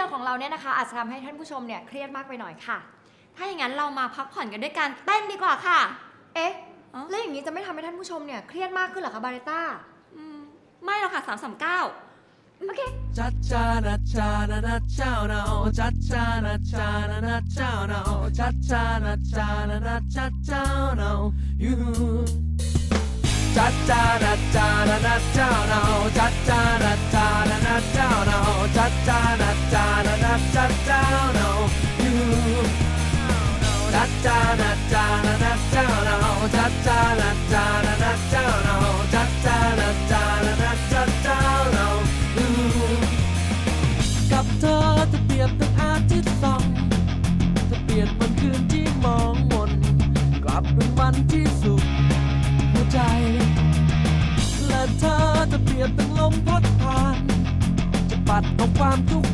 ยนตร์ของเราเนี่ยนะคะอาจจะทำให้ท่านผู้ชมเนี่ยเครียดมากไปหน่อยค่ะ ถ้าอย่างนั้นเรามาพักผ่อนกันด้วยการเต้นดีกว่าค่ะ เอ๊ะอ๋อแล้วอย่างนี้จะไม่ทำให้ท่านผู้ชมเนี่ยเครียดมากขึ้นเหรอคะบาริต้าอืมไม่หรอกค่ะสามสามเก้าโอเค cha cha na cha na na cha no cha cha na cha na na cha no cha cha na cha na na cha cha no you cha cha na cha na na cha no cha cha cha cha na cha na na cha no cha cha na cha na na cha no cha cha na cha na na cha cha no you กับเธอจะเปรียบเป็นอาทิตย์ส่องจะเปลี่ยนวันคืนที่มองมนกลับเป็นวันที่สุขหัวใจ และเธอจะเปรียบเป็นลมพัดผ่าน จะปัดเอาความทุกข์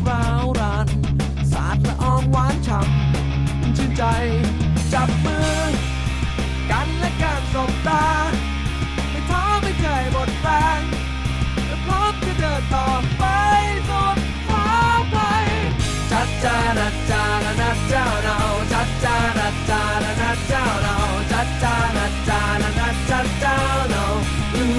จ้าเราจัดจานัดจานัดจัดเจ้าเราอยู่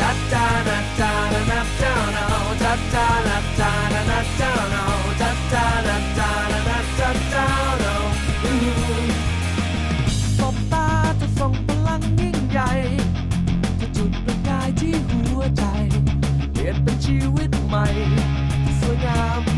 จัดจานัดจานัดเจ้าเราจัดจานัดจานัดเจ้าเราจัดจานัดจานัดจัดเจ้าเราอยู่สบตาจะส่งพลังยิ่งใหญ่จะจุดประกายที่หัวใจเปลี่ยนเป็นชีวิตใหม่สวยงาม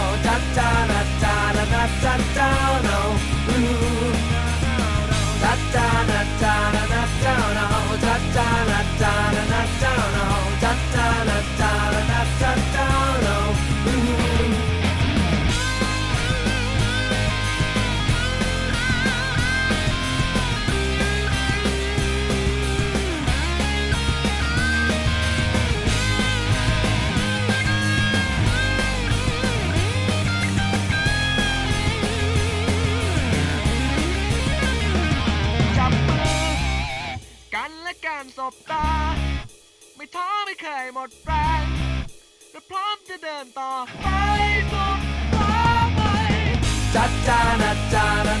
นและการสบตา ไม่ท้อไม่เคยหมดแรงและพร้อมจะเดินต่อไปสุดฟ้าไปจัดจานัดจานัดนัดเจ้า